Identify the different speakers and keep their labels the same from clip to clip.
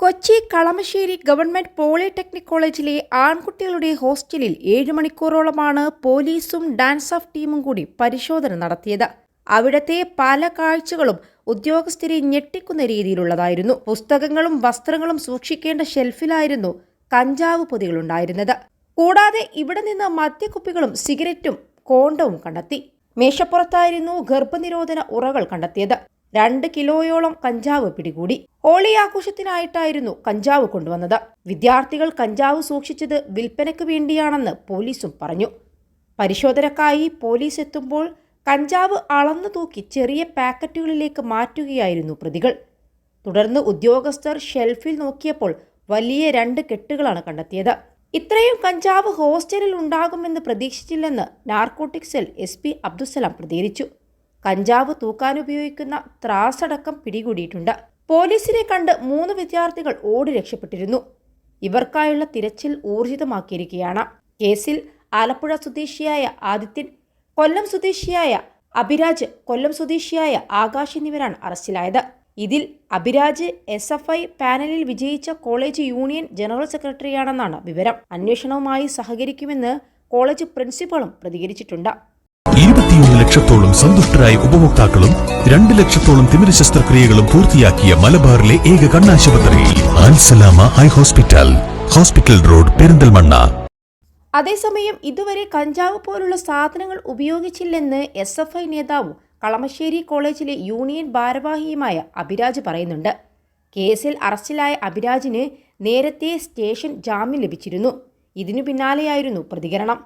Speaker 1: Kochi Kalamassery government polytechnic കോളേജിലെ ആൺകുട്ടികളുടെ ഹോസ്റ്റലിൽ ഏഴ് മണിക്കൂറോളമാണ് പോലീസും ഡാൻസ് ഓഫ് ടീമും കൂടി പരിശോധന നടത്തിയത്. അവിടത്തെ പല കാഴ്ചകളും ഉദ്യോഗസ്ഥരെ ഞെട്ടിക്കുന്ന രീതിയിലുള്ളതായിരുന്നു. പുസ്തകങ്ങളും വസ്ത്രങ്ങളും സൂക്ഷിക്കേണ്ട ഷെൽഫിലായിരുന്നു കഞ്ചാവ് പൊതികളുണ്ടായിരുന്നത്. കൂടാതെ ഇവിടെ നിന്ന് മദ്യക്കുപ്പികളും സിഗരറ്റും കോണ്ടവും കണ്ടെത്തി. മേശപ്പുറത്തായിരുന്നു ഗർഭനിരോധന ഉറകൾ കണ്ടെത്തിയത്. രണ്ട് കിലോയോളം കഞ്ചാവ് പിടികൂടി. ഹോളി ആഘോഷത്തിനായിട്ടായിരുന്നു കഞ്ചാവ് കൊണ്ടുവന്നത്. വിദ്യാർത്ഥികൾ കഞ്ചാവ് സൂക്ഷിച്ചത് വിൽപ്പനയ്ക്ക് വേണ്ടിയാണെന്ന് പോലീസും പറഞ്ഞു. പരിശോധനക്കായി പോലീസ് എത്തുമ്പോൾ കഞ്ചാവ് അളന്നു തൂക്കി ചെറിയ പാക്കറ്റുകളിലേക്ക് മാറ്റുകയായിരുന്നു പ്രതികൾ. തുടർന്ന് ഉദ്യോഗസ്ഥർ ഷെൽഫിൽ നോക്കിയപ്പോൾ വലിയ രണ്ട് കെട്ടുകളാണ് കണ്ടെത്തിയത്. ഇത്രയും കഞ്ചാവ് ഹോസ്റ്റലിൽ ഉണ്ടാകുമെന്ന് പ്രതീക്ഷിച്ചില്ലെന്ന് narcotic cell S P Abdussalam പ്രതികരിച്ചു. കഞ്ചാവ് തൂക്കാനുപയോഗിക്കുന്ന ത്രാസടക്കം പിടികൂടിയിട്ടുണ്ട്. പോലീസിനെ കണ്ട് മൂന്ന് വിദ്യാർത്ഥികൾ ഓടി രക്ഷപ്പെട്ടിരുന്നു. ഇവർക്കായുള്ള തിരച്ചിൽ ഊർജിതമാക്കിയിരിക്കുകയാണ്. കേസിൽ ആലപ്പുഴ സ്വദേശിയായ ആദിത്യൻ കൊല്ലം സ്വദേശിയായ അഭിരാജ് കൊല്ലം സ്വദേശിയായ ആകാശ് എന്നിവരാണ് അറസ്റ്റിലായത്. ഇതിൽ അഭിരാജ് എസ് എഫ് ഐ പാനലിൽ വിജയിച്ച കോളേജ് യൂണിയൻ ജനറൽ സെക്രട്ടറിയാണെന്നാണ് വിവരം. അന്വേഷണവുമായി സഹകരിക്കുമെന്ന് കോളേജ് പ്രിൻസിപ്പളും പ്രതികരിച്ചിട്ടുണ്ട്.
Speaker 2: ലക്ഷത്തോളം സന്തുഷ്ടരായ ഉപഭോക്താക്കളും രണ്ട് ലക്ഷത്തോളം തിമിര ശസ്ത്രക്രിയകളും പൂർത്തിയാക്കിയ മലബാറിലെ ഏക കണ്ണാശുപത്രി. Al Salama eye hospital. Hospital road Perinthalmanna.
Speaker 1: അതേസമയം ഇതുവരെ കഞ്ചാവ് പോലുള്ള സാധനങ്ങൾ ഉപയോഗിച്ചില്ലെന്ന് എസ് എഫ് ഐ നേതാവും കളമശ്ശേരി കോളേജിലെ യൂണിയൻ ഭാരവാഹിയുമായ അഭിരാജ് പറയുന്നുണ്ട്. കേസിൽ അറസ്റ്റിലായ അഭിരാജിന് നേരത്തെ സ്റ്റേഷൻ ജാമ്യം ലഭിച്ചിരുന്നു. ഇതിനു പിന്നാലെയായിരുന്നു പ്രതികരണം.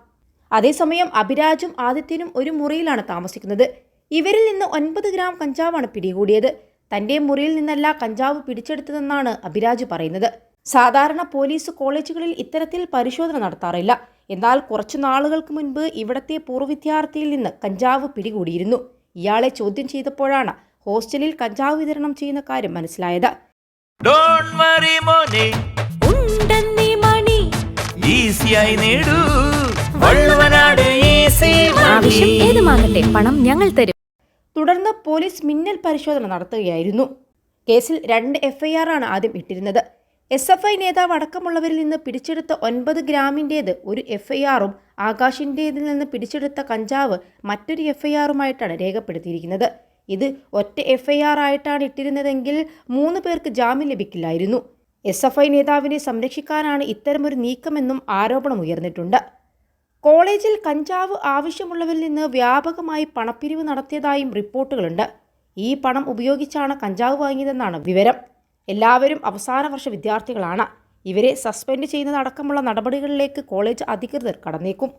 Speaker 1: അതേസമയം അഭിരാജും ആദിത്യനും ഒരു മുറിയിലാണ് താമസിക്കുന്നത്. ഇവരിൽ നിന്ന് ഒൻപത് ഗ്രാം കഞ്ചാവാണ് പിടികൂടിയത്. തന്റെ മുറിയിൽ നിന്നല്ല കഞ്ചാവ് പിടിച്ചെടുത്തതെന്നാണ് അഭിരാജ് പറയുന്നത്. സാധാരണ പോലീസ് കോളേജുകളിൽ ഇത്തരത്തിൽ പരിശോധന നടത്താറില്ല. എന്നാൽ കുറച്ചു നാളുകൾക്ക് മുൻപ് ഇവിടത്തെ പൂർവ വിദ്യാർത്ഥിയിൽ നിന്ന് കഞ്ചാവ് പിടികൂടിയിരുന്നു. ഇയാളെ ചോദ്യം ചെയ്തപ്പോഴാണ് ഹോസ്റ്റലിൽ കഞ്ചാവ് വിതരണം ചെയ്യുന്ന കാര്യം മനസ്സിലായത്.
Speaker 3: ഡോൺ വറി മോനെ.
Speaker 4: ഉണ്ടെന്നീ മണി.
Speaker 3: ഈസിയായി നേടൂ.
Speaker 4: ആവശ്യം ഏതുമാകട്ടെ പണം ഞങ്ങൾ തരും.
Speaker 1: തുടർന്ന് പോലീസ് മിന്നൽ പരിശോധന നടത്തുകയായിരുന്നു. കേസിൽ രണ്ട് എഫ്ഐആർ ആണ് ആദ്യം ഇട്ടിരുന്നത്. എസ് എഫ് ഐ നേതാവ് അടക്കമുള്ളവരിൽ നിന്ന് പിടിച്ചെടുത്ത ഒൻപത് ഗ്രാമിന്റേത് ഒരു എഫ്ഐആറും ആകാശിന്റേതിൽ നിന്ന് പിടിച്ചെടുത്ത കഞ്ചാവ് മറ്റൊരു എഫ്ഐആറുമായിട്ടാണ് രേഖപ്പെടുത്തിയിരിക്കുന്നത്. ഇത് ഒറ്റ എഫ്ഐആർ ആയിട്ടാണ് ഇട്ടിരുന്നതെങ്കിൽ മൂന്ന് പേർക്ക് ജാമ്യം ലഭിക്കില്ലായിരുന്നു. എസ് എഫ് ഐ നേതാവിനെ സംരക്ഷിക്കാനാണ് ഇത്തരമൊരു നീക്കമെന്നും ആരോപണം ഉയർന്നിട്ടുണ്ട്. കോളേജിൽ കഞ്ചാവ് ആവശ്യമുള്ളവരിൽ നിന്ന് വ്യാപകമായി പണപ്പിരിവ് നടത്തിയതായും റിപ്പോർട്ടുകളുണ്ട്. ഈ പണം ഉപയോഗിച്ചാണ് കഞ്ചാവ് വാങ്ങിയതെന്നാണ് വിവരം. എല്ലാവരും അവസാന വർഷ വിദ്യാർത്ഥികളാണ്. ഇവരെ സസ്പെൻഡ് ചെയ്യുന്നതടക്കമുള്ള നടപടികളിലേക്ക് കോളേജ് അധികൃതർ കടന്നേക്കും.